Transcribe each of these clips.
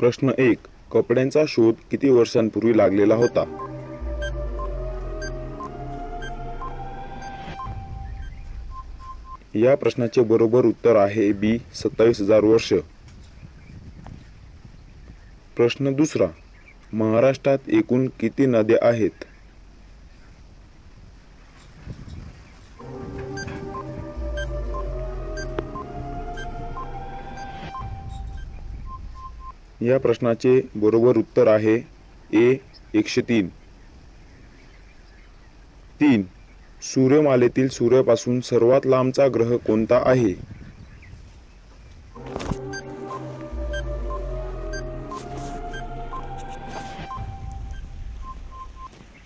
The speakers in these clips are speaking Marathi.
प्रश्न एक कपड्यांचा शोध किती वर्षांपूर्वी लागलेला होता? या प्रश्नाचे बरोबर उत्तर आहे बी सत्तावीस हजार वर्ष. प्रश्न दुसरा महाराष्ट्रात एकूण किती नद्या आहेत? या प्रश्नाचे बरोबर उत्तर आहे ए एकशे तीन. तीन. सूर्यमालेतील सूर्यापासून सर्वात लांबचा ग्रह कोणता आहे?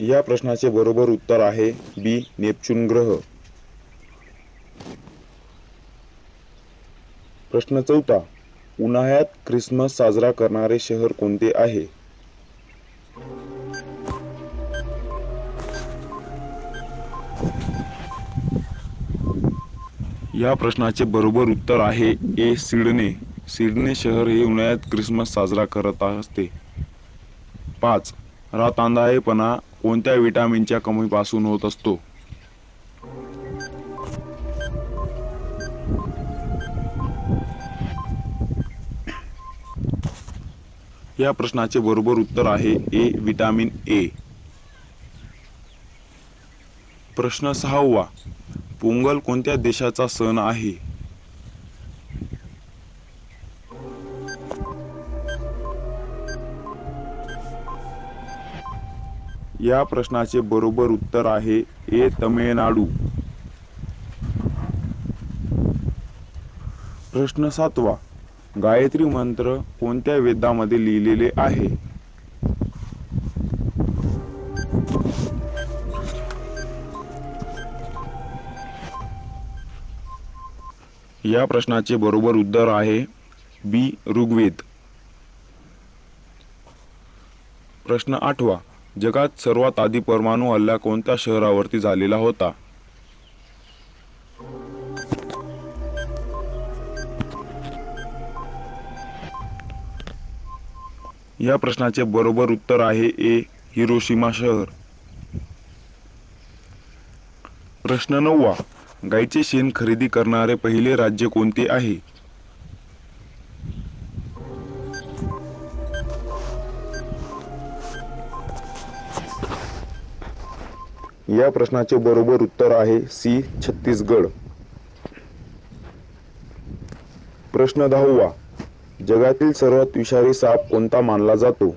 या प्रश्नाचे बरोबर उत्तर आहे बी नेपच्यून ग्रह. प्रश्न चौथा. उन्हाळ्यात ख्रिसमस साजरा करणारे शहर कोणते आहे? या प्रश्नाचे बरोबर उत्तर आहे ए सिडने. सिडने शहर हे उन्हाळ्यात ख्रिसमस साजरा करत असते. पाच. रातांदाळेपणा कोणत्या विटामिनच्या कमीपासून होत असतो? या प्रश्नाचे बरोबर उत्तर आहे ए विटामिन ए. प्रश्न सहावा. पोंगल कोणत्या देशाचा सण आहे? या प्रश्नाचे बरोबर उत्तर आहे ए तमिळनाडू. प्रश्न सातवा. गायत्री मंत्र कोणत्या वेदामध्ये लिहिलेले आहे? या प्रश्नाचे बरोबर उत्तर आहे बी ऋग्वेद. प्रश्न आठवा. जगात सर्वात आधी परमाणू हल्ला कोणत्या शहरावरती झालेला होता? या प्रश्नाचे बरोबर उत्तर आहे ए हिरोशिमा शहर. प्रश्न नववा गाईचे शेण खरेदी करणारे पहिले राज्य कोणते आहे? या प्रश्नाचे बरोबर उत्तर आहे सी छत्तीसगड. प्रश्न दहावा जगातील सर्वात विषारी साप कोणता मानला जातो?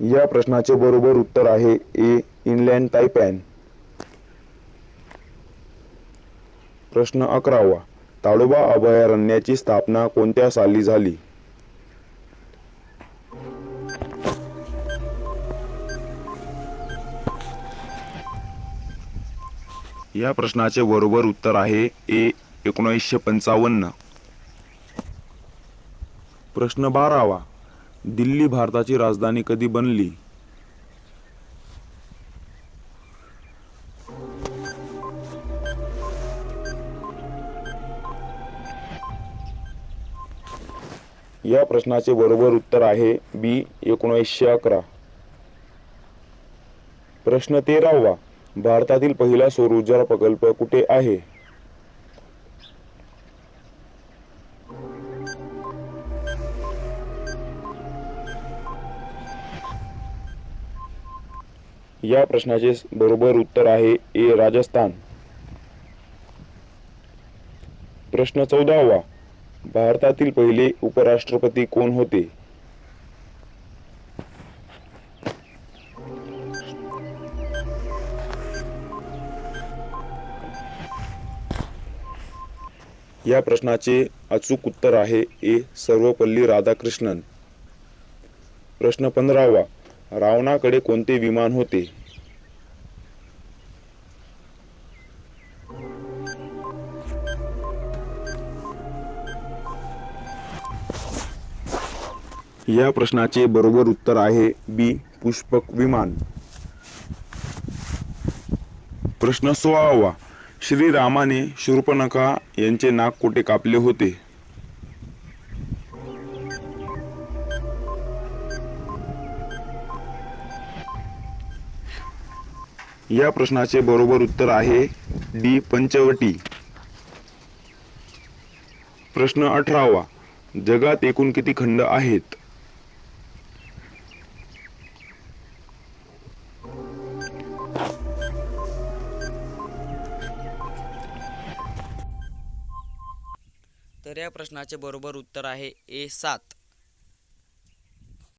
या प्रश्नाचे बरोबर उत्तर आहे ए इनलँड टायपॅन प्रश्न अकरावा. ताडोबा अभयारण्याची स्थापना कोणत्या साली झाली? या प्रश्नाचे बरोबर उत्तर आहे ए एकोणीसशे पंचावन्न. प्रश्न बारावा. दिल्ली भारताची राजधानी कधी बनली? या प्रश्नाचे बरोबर उत्तर आहे बी एकोणीसशे अकरा. प्रश्न तेरावा. भारतातील पहिला सौर ऊर्जा प्रकल्प कुठे आहे? या प्रश्नाचे बरोबर उत्तर आहे ए राजस्थान. प्रश्न चौदावा. भारतातील पहिले उपराष्ट्रपती कोण होते? या प्रश्नाचे अचूक उत्तर आहे ए. सर्वपल्ली राधाकृष्णन. प्रश्न पंधरावा. रावणाकडे कोणते विमान होते? या प्रश्नाचे बरोबर उत्तर आहे बी. पुष्पक विमान. प्रश्न सोळावा. श्रीरामाने शूर्पणखा यांचे नाक कोठे कापले होते? या प्रश्नाचे बरोबर उत्तर आहे डी पंचवटी. प्रश्न अठरावा. जगात एकूण किती खंड आहेत? तर या प्रश्नाचे बरोबर उत्तर आहे ए सात.